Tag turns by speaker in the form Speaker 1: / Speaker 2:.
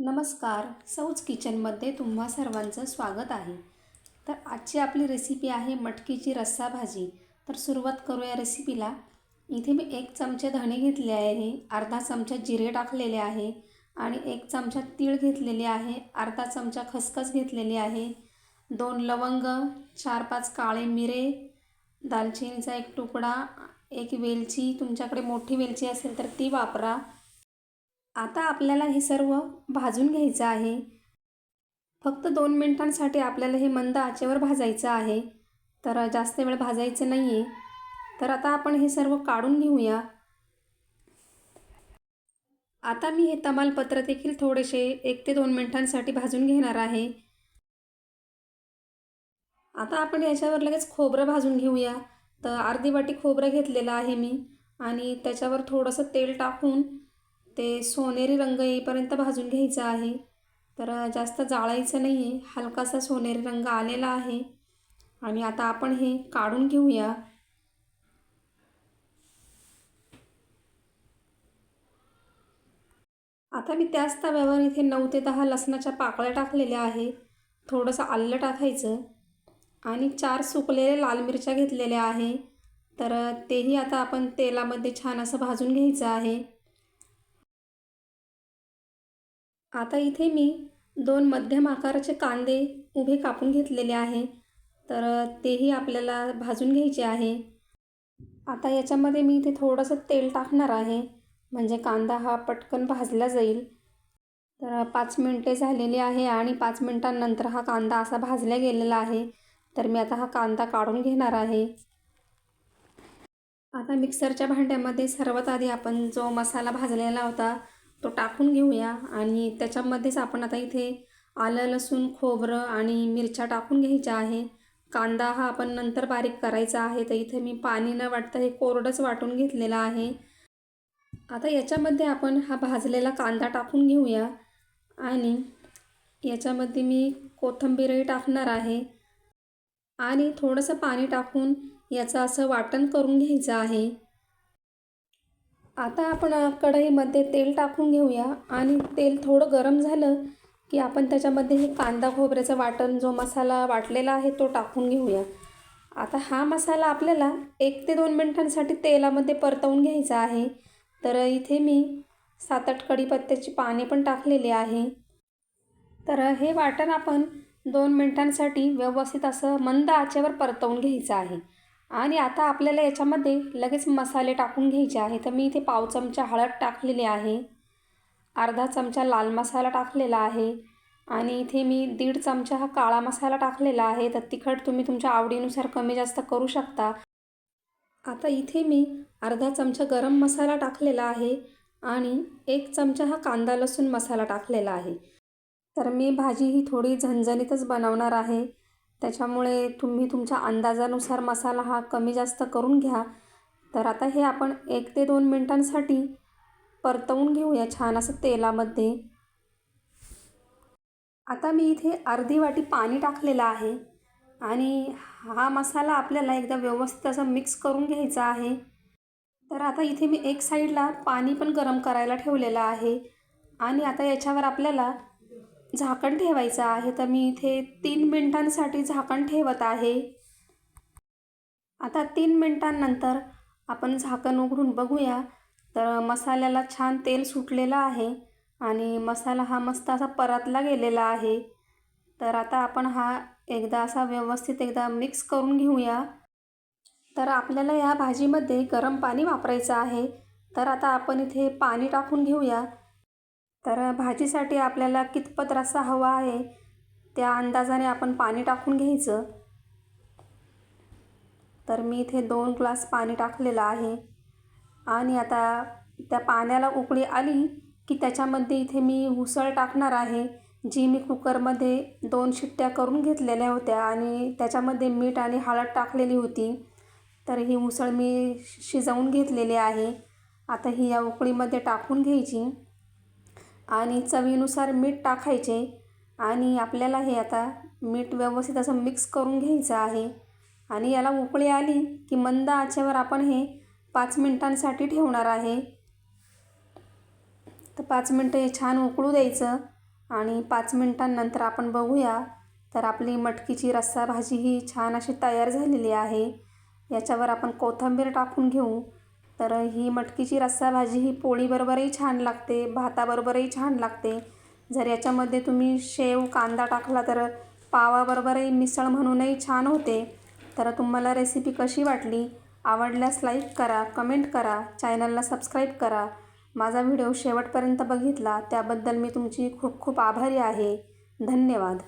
Speaker 1: नमस्कार. सौज किचनमध्ये तुम्हा सर्वांचं स्वागत आहे. तर आजची आपली रेसिपी आहे मटकीची रस्सा भाजी. तर सुरुवात करूया रेसिपीला इथे मी एक चमचे धणे घेतले आहे अर्धा चमचा जिरे टाकलेले आहे आणि एक चमचा तीळ घेतलेले आहे अर्धा चमचा खसखस घेतलेली आहे दोन लवंग चार पाच काळे मिरे दालचिनीचा एक तुकडा एक वेलची तुमच्याकडे मोठी वेलची असेल तर ती वापरा. आता आपल्याला हे सर्व भाजून घ्यायचं आहे. फक्त दोन मिनिटांसाठी आपल्याला हे मंद आचेवर भाजायचं आहे. तर जास्त वेळ भाजायचं नाही आहे तर आता आपण हे सर्व काढून घेऊया. आता मी हे तमालपत्र देखील थोडेसे एक ते दोन मिनिटांसाठी भाजून घेणार आहे. आता आपण याच्यावर लगेच खोबरं भाजून घेऊया. तर अर्धी वाटी खोबरं घेतलेलं आहे मी. आणि त्याच्यावर थोडंसं तेल टाकून ते सोनेरी रंग येईपर्यंत भाजून घ्यायचं आहे. तर जास्त जाळायचं नाही आहे हलकासा सोनेरी रंग आलेला आहे. आणि आता आपण हे काढून घेऊया. आता मी त्याच तव्यावर इथे नऊ ते दहा लसणाच्या पाकळ्या टाकलेल्या आहे थोडंसं आलं टाकायचं. आणि चार सुकलेले लाल मिरच्या घेतलेल्या आहे. तर तेही आता आपण तेलामध्ये छान असं भाजून घ्यायचं आहे. आता इथे मी दोन मध्यम आकाराचे कांदे उभे कापून घेतलेले आहे. तर तेही आपल्याला भाजून घ्यायचे आहे. आता याच्यामध्ये मी इथे थोडंसं तेल टाकणार आहे. म्हणजे कांदा हा पटकन भाजला जाईल. तर पाच मिनटे झालेली आहे आणि पाच मिनटांनंतर हा कांदा असा भाजला गेलेला आहे. तर मी आता हा कांदा काढून घेणार आहे. आता मिक्सरच्या भांड्यामध्ये सर्वात आधी आपण जो मसाला भाजलेला होता तो टाकून घेऊया. आणि त्याच्यामध्येच आपण आता इथे आलं लसूण खोबरं आणि मिरच्या टाकून घ्यायच्या आहे. कांदा हा आपण नंतर बारीक करायचा आहे. तर इथे मी पाणी न वाटतं हे कोरडंच वाटून घेतलेलं आहे. आता याच्यामध्ये आपण हा भाजलेला कांदा टाकून घेऊया. आणि याच्यामध्ये मी कोथिंबीरही टाकणार आहे. आणि थोडंसं पाणी टाकून याचं असं वाटण करून घ्यायचं आहे. आता आपण कढईमध्ये तेल टाकून घेऊया. आणि तेल थोडं गरम झालं की आपण त्याच्यामध्ये हे कांदा खोबऱ्याचं वाटण जो मसाला वाटलेला आहे तो टाकून घेऊया. आता हा मसाला आपल्याला एक ते दोन मिनटांसाठी तेलामध्ये परतवून घ्यायचा आहे. तर इथे मी सात आठ कढीपत्त्याची पाने पण टाकलेली आहे. तर हे वाटण आपण दोन मिनटांसाठी व्यवस्थित असं मंद आचेवर परतवून घ्यायचं आहे. आणि आता आपल्याला याच्यामध्ये लगेच मसाले टाकून घ्यायचे आहे. तर मी इथे पाव चमचा हळद टाकलेली आहे. अर्धा चमचा लाल मसाला टाकलेला आहे. आणि इथे मी दीड चमचा हा काळा मसाला टाकलेला आहे. तर तिखट तुम्ही तुमच्या आवडीनुसार कमी जास्त करू शकता. आता इथे मी अर्धा चमचा गरम मसाला टाकलेला आहे. आणि एक चमचा हा कांदा लसूण मसाला टाकलेला आहे. तर मी भाजी ही थोडी झणझणीतच बनवणार आहे. त्याच्यामुळे तुम्ही तुमच्या अंदाजानुसार मसाला हा कमी जास्त करून घ्या. तर आता हे आपण एक ते दोन मिनटांसाठी परतवून घेऊया छान असं तेलामध्ये. आता मी इथे अर्धी वाटी पाणी टाकलेलं आहे आणि हा मसाला आपल्याला एकदा व्यवस्थित असं मिक्स करून घ्यायचा आहे. तर आता इथे मी एक साईडला पाणी पण गरम करायला ठेवलेलं आहे आणि आता याच्यावर आपल्याला झाकण ठेवायचं आहे तर मी इथे तीन मिनटांसाठी झाकण ठेवत आहे. आता तीन मिनटांनंतर आपण झाकण उघडून बघूया. तर मसाल्याला छान तेल सुटलेलं आहे आणि मसाला हा मस्त असा परतला गेलेला आहे. तर आता आपण हा एकदा असा व्यवस्थित एकदा मिक्स करून घेऊया. तर आपल्याला या भाजीमध्ये गरम पाणी वापरायचं आहे. तर आता आपण इथे पाणी टाकून घेऊया. तर भाजीसाठी आपल्याला कितपत रस्सा हवा आहे त्या अंदाजाने आपण पाणी टाकून घ्यायचं. तर मी इथे दोन ग्लास पाणी टाकलेलं आहे. आणि आता त्या पाण्याला उकळी आली की त्याच्यामध्ये इथे मी उसळ टाकणार आहे जी मी कुकरमध्ये दोन शिट्ट्या करून घेतलेल्या होत्या आणि त्याच्यामध्ये मीठ आणि हळद टाकलेली होती. तर ही उसळ मी शिजवून घेतलेली आहे. आता ही या उकळीमध्ये टाकून घ्यायची. आणि चवीनुसार मीठ टाकायचे आणि आपल्याला हे आता मीठ व्यवस्थित असं मिक्स करून घ्यायचं आहे. आणि याला उकळी आली की मंद आचेवर आपण हे पाच मिनटांसाठी ठेवणार आहे. तर पाच मिनटं हे छान उकळू द्यायचं आणि पाच मिनटांनंतर आपण बघूया. तर आपली मटकीची रस्सा भाजी ही छान अशी तयार झालेली आहे. याच्यावर आपण कोथिंबीर टाकून घेऊ. तर ही मटकीची रस्सा भाजी ही पोळीबरोबरही छान लागते भाताबरोबरही छान लागते. जर याच्यामध्ये तुम्ही शेव कांदा टाकला तर पावाबरोबरही मिसळ म्हणूनही छान होते. तर तुम्हाला रेसिपी कशी वाटली? आवडल्यास लाईक करा कमेंट करा चॅनलला सबस्क्राईब करा. माझा व्हिडिओ शेवटपर्यंत बघितला त्याबद्दल मी तुमची खूप खूप आभारी आहे. धन्यवाद.